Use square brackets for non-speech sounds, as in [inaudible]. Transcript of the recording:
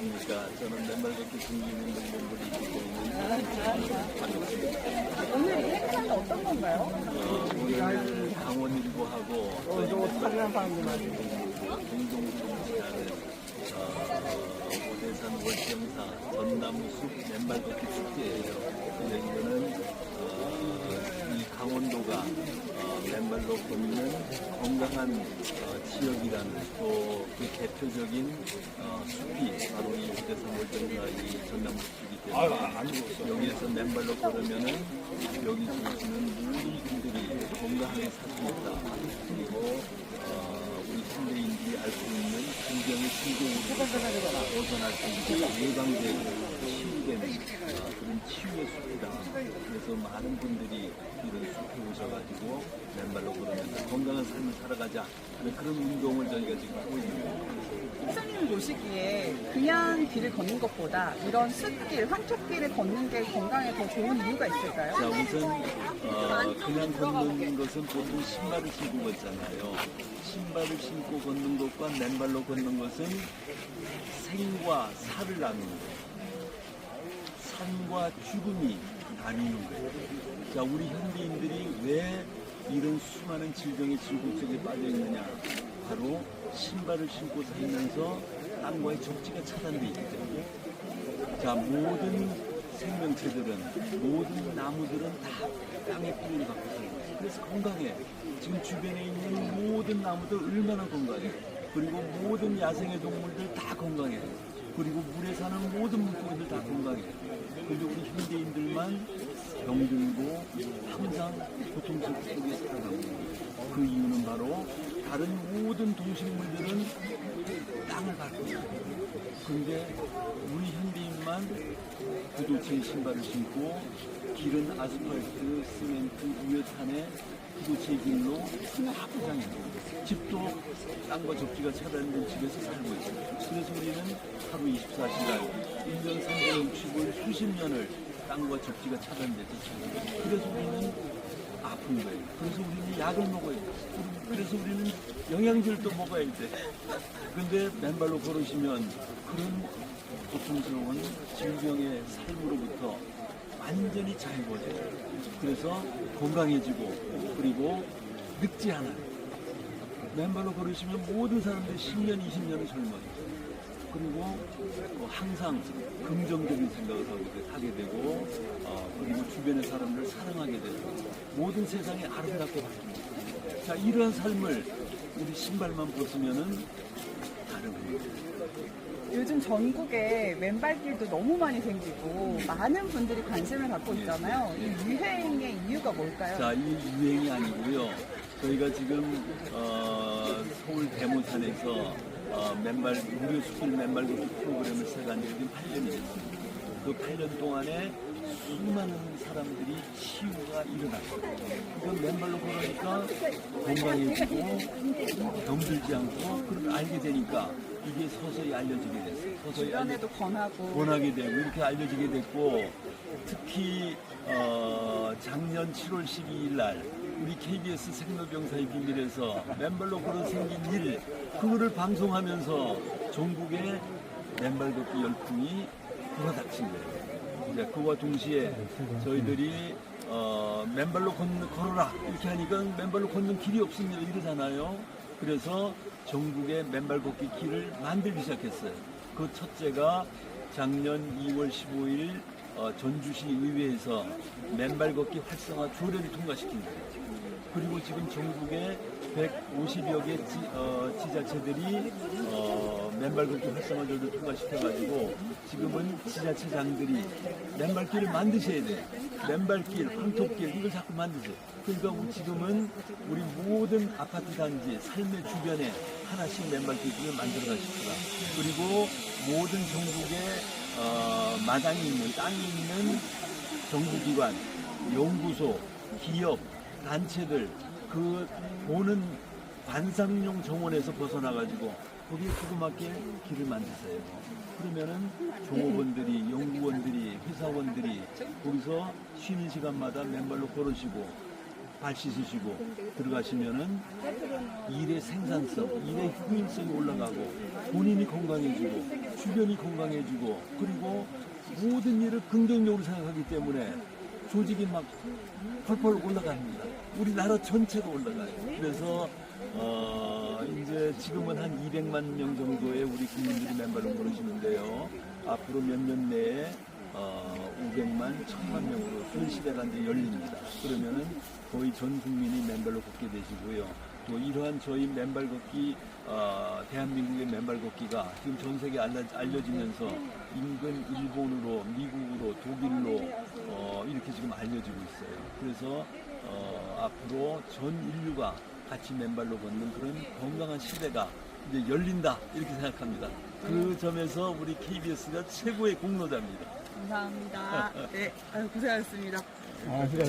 안녕하십니까. 저는 맨발 걷기 중기운동 본부를 이끌고 있는 오늘 이 행사는 어떤 건가요? 어, 오늘 강원일보하고 어, 오대산 월경사 전나무숲 맨발 걷기 축제예요. 이거는 어, 이 강원도가 어, 맨발로 걷는 건강한 어, 지역이라는 또 그 대표적인 어, 숲이 바로 이 오대산 월경사 이 전나무숲이기 때문에 여기에서 맨발로 걸으면은 여기 계시는 모든 분들이 건강하게 살수 있다. 그리고 어, 우리 현대인들이 알수 있는 질병의 신경으로 벗어날 수 있는 예방되고 치유되는 어, 그런 치유의 숲이다. 그래서 많은 분들이 이런 숲에 오셔가지고 맨발로 걸으면서 건강한 삶을 살아가자 하는 그런 운동을 저희가 지금 하고 있는 거예요. 목사님을 모시기에 그냥 길을 걷는 것보다 이런 숲길, 황토길을 걷는 게 건강에 더 좋은 이유가 있을까요? 자, 우선 어, 그냥 걷는 것은 보통 신발을 신고 걷잖아요. 신발을 신고 걷는 것과 맨발로 걷는 것은 생과 사를 나누는 거예요. 삶과 죽음이 나뉘는 거예요. 자, 우리 현대인들이 왜 이런 수많은 질병의 질곡 속에 빠져 있느냐? 바로 신발을 신고 살면서 땅과의 접지가 차단되어 있기 때문에. 자, 모든 생명체들은, 모든 나무들은 다 땅의 뿌리를 갖고 살고 있어요. 그래서 건강해. 지금 주변에 있는 모든 나무들 얼마나 건강해. 그리고 모든 야생의 동물들 다 건강해. 그리고 물에 사는 모든 물고기들 다 건강해. 근데 우리 현대인들만 병들고 항상 고통스럽게 속에 살아가고 있는 거예요. 그 이유는 바로 다른 모든 동식물들은 땅을 밟고 있어요. 근데 우리 현대인만 구도체의 신발을 신고 길은 아스팔트, 시멘트, 우레탄에 구도체의 길로 놓은 집도 땅과 접지가 차단된 집에서 살고 있어요. 그래서 우리는 하루 24시간, 1년 365일 수십 년을 땅과 접지가 차단돼서 살고 있어요. 그래서 우리는 아픈 거예요. 그래서 우리는 약을 먹어야 돼. 그래서 우리는 영양제를 또 먹어야 돼. 근데 맨발로 걸으시면 그런 고통스러운 질병의 삶으로부터 완전히 자유로워져요. 그래서 건강해지고 그리고 늙지 않아요. 맨발로 걸으시면 모든 사람들이 10년, 20년을 젊어요. 그리고 어, 항상 긍정적인 생각을 되- 하게 되고 어, 그리고 주변의 사람들을 사랑하게 되고 모든 세상이 아름답게 바뀝니다. 자 이러한 삶을 우리 신발만 벗으면은 다른 거예요. 요즘 전국에 맨발길도 너무 많이 생기고 많은 분들이 관심을 갖고 있잖아요. 이 유행의 이유가 뭘까요? 자, 이 유행이 아니고요. 저희가 지금 어, 서울 대모산에서 어, 맨발 무료 스쿨 맨발 걷기 프로그램을 시작한 지 지금 8년이 됐습니다. 그 8년 동안에 수많은 사람들이 치유가 일어났어요. 이건 맨발로 걸으니까 건강해지고 병들지 않고 그걸 알게 되니까 이게 서서히 알려지게 됐어요. 서서히 알려, 주변에도 권하고 원하게 되고 이렇게 알려지게 됐고 특히 어, 작년 7월 12일 날 우리 KBS 생로병사의 비밀에서 맨발로 걸어 생긴 일 그거를 방송하면서 전국에 맨발 걷기 열풍이 불어닥친 거예요. 이제 그와 동시에 저희들이 어, 맨발로 걷는, 걸어라 이렇게 하니까 맨발로 걷는 길이 없습니다 이러잖아요. 그래서 전국에 맨발 걷기 길을 만들기 시작했어요. 그 첫째가 작년 2월 15일 어, 전주시 의회에서 맨발 걷기 활성화 조례를 통과시킨 거예요. 그리고 지금 전국에 150여 개 지, 어, 지자체들이 어, 맨발 걷기 활성화조를 통과시켜가지고 지금은 지자체장들이 맨발길을 만드셔야 돼요. 맨발길, 황토길 이걸 자꾸 만드세요. 그러니까 지금은 우리 모든 아파트 단지, 삶의 주변에 하나씩 맨발길을 만들어 가십시다. 그리고 모든 전국에 어, 마당이 있는 땅이 있는 정부기관, 연구소, 기업, 단체들 그 보는 관상용 정원에서 벗어나가지고 거기에 조그맣게 길을 만드세요. 그러면은 종업원들이, 연구원들이, 회사원들이 거기서 쉬는 시간마다 맨발로 걸으시고 발 씻으시고 들어가시면은 일의 생산성, 일의 효율성이 올라가고 본인이 건강해지고 주변이 건강해지고 그리고 모든 일을 긍정적으로 생각하기 때문에 조직이 막 펄펄 올라갑니다. 우리나라 전체가 올라가요. 그래서 어, 이제 지금은 한 200만 명 정도의 우리 국민들이 멤버를 부르시는데요. 앞으로 몇 년 내에 어, 500만, 1000만 명으로 그 시대가 이제 열립니다. 그러면은 거의 전 국민이 맨발로 걷게 되시고요. 또 이러한 저희 맨발 걷기, 어, 대한민국의 맨발 걷기가 지금 전 세계에 알려, 알려지면서 인근 일본으로, 미국으로, 독일로 어, 이렇게 지금 알려지고 있어요. 그래서 어, 앞으로 전 인류가 같이 맨발로 걷는 그런 건강한 시대가 이제 열린다 이렇게 생각합니다. 그 점에서 우리 KBS가 최고의 공로자입니다. 감사합니다. [laughs] 네, 아유, 고생하셨습니다. 아, 그래.